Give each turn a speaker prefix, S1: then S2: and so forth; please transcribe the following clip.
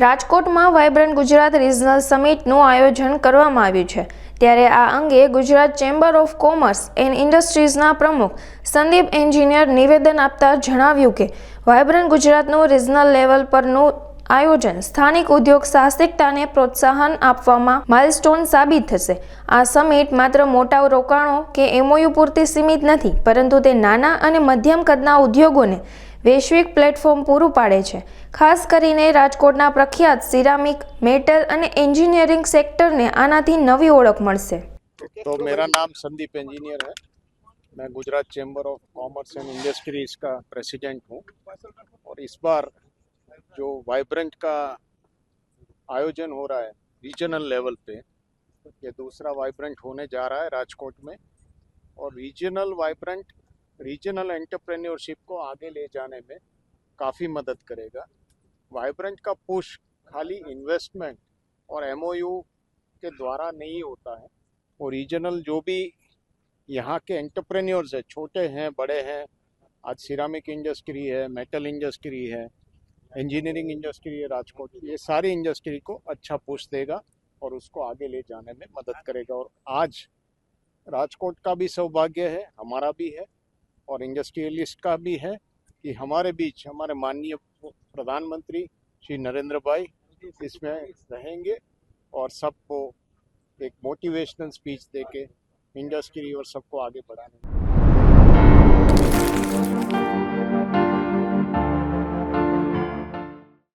S1: રાજકોટમાં vibrant Gujarat regional સમિટનું આયોજન કરવામાં આવ્યું છે ત્યારે આ અંગે Gujarat chamber of commerce and ઇન્ડસ્ટ્રીઝના પ્રમુખ સંદીપ એન્જિનિયર નિવેદન આપતા જણાવ્યું કે વાયબ્રન્ટ ગુજરાતનું રિજનલ લેવલ પરનું આયોજન સ્થાનિક ઉદ્યોગ સાહસિકતાને પ્રોત્સાહન આપવામાં માઇલસ્ટોન સાબિત થશે આ સમિટ માત્ર મોટા રોકાણો કે એમઓયુ પૂરતી સીમિત નથી પરંતુ તે નાના અને મધ્યમ કદના ઉદ્યોગોને वैश्विक प्लेटफार्म पूर्व पाड़े छे खास કરીને રાજકોટ ના પ્રખ્યાત સિરામિક મેટલ અને એન્જિનિયરિંગ સેક્ટર ને આનાથી નવી ઓળખ મળશે
S2: તો મેરા નામ સંદીપ એન્જિનિયર હે મે Gujarat chamber of commerce and industries કા પ્રેસિડન્ટ હું ઓર ઇસ બાર જો વાઇબ્રન્ટ કા આયોજન હો رہا હે રીજIONAL લેવલ પે કે دوسرا વાઇબ્રન્ટ હોને જા رہا હે રાજકોટ મે ઓર રીજIONAL વાઇબ્રન્ટ रीजनल एंटरप्रेन्योरशिप को आगे ले जाने में काफ़ी मदद करेगा वाइब्रेंट का पुश खाली इन्वेस्टमेंट और एम के द्वारा नहीं होता है और रीजनल जो भी यहाँ के एंटरप्रेन्योर्स है छोटे हैं बड़े हैं आज सिरामिक इंडस्ट्री है मेटल इंडस्ट्री है इंजीनियरिंग इंडस्ट्री है राजकोट ये सारी इंडस्ट्री को अच्छा पुश देगा और उसको आगे ले जाने में मदद करेगा और आज राजकोट का भी सौभाग्य है हमारा भी है और इंडस्ट्रियलिस्ट का भी है कि हमारे बीच हमारे माननीय प्रधानमंत्री श्री नरेंद्र भाई इसमें रहेंगे और सबको एक मोटिवेशनल स्पीच देके इंडस्ट्री और सबको आगे बढ़ाने